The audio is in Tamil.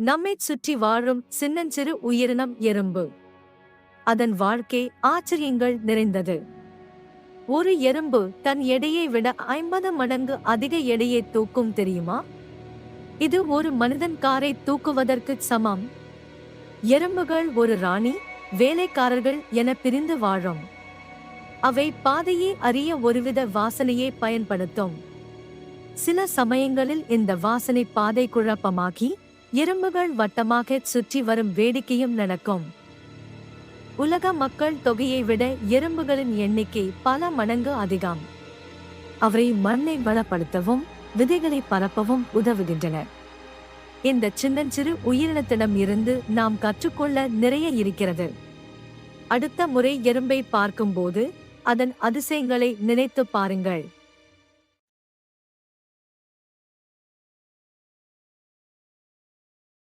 நம்மைச் சுற்றி வாழும் சின்னஞ்சிறு உயிரினம் எறும்பு. அதன் வாழ்க்கை ஆச்சரியங்கள் நிறைந்தது. ஒரு எறும்பு தன் எடையை விட ஐம்பது மடங்கு அதிக எடையை தூக்கும் தெரியுமா? இது ஒரு மனிதன் காரை தூக்குவதற்கு சமம். எறும்புகள் ஒரு ராணி வேலைக்காரர்கள் என பிரிந்து வாழும். அவை பாதையை அறிய ஒருவித வாசனையை பயன்படுத்தும். சில சமயங்களில் இந்த வாசனை பாதை குழப்பமாகி எறும்புகள் வட்டமாக சுற்றி வரும் வேடிக்கையும் நடக்கும். உலக மக்கள் தொகையை விட எறும்புகளின் எண்ணிக்கை பல மடங்கு அதிகம். அவரை மண்ணை வளப்படுத்தவும் விதைகளை பரப்பவும் உதவுகின்றன. இந்த சின்னஞ்சிறு உயிரினத்திடம் இருந்து நாம் கற்றுக்கொள்ள நிறைய இருக்கிறது. அடுத்த முறை எறும்பை பார்க்கும்போது அதன் அதிசயங்களை நினைத்துப் பாருங்கள்.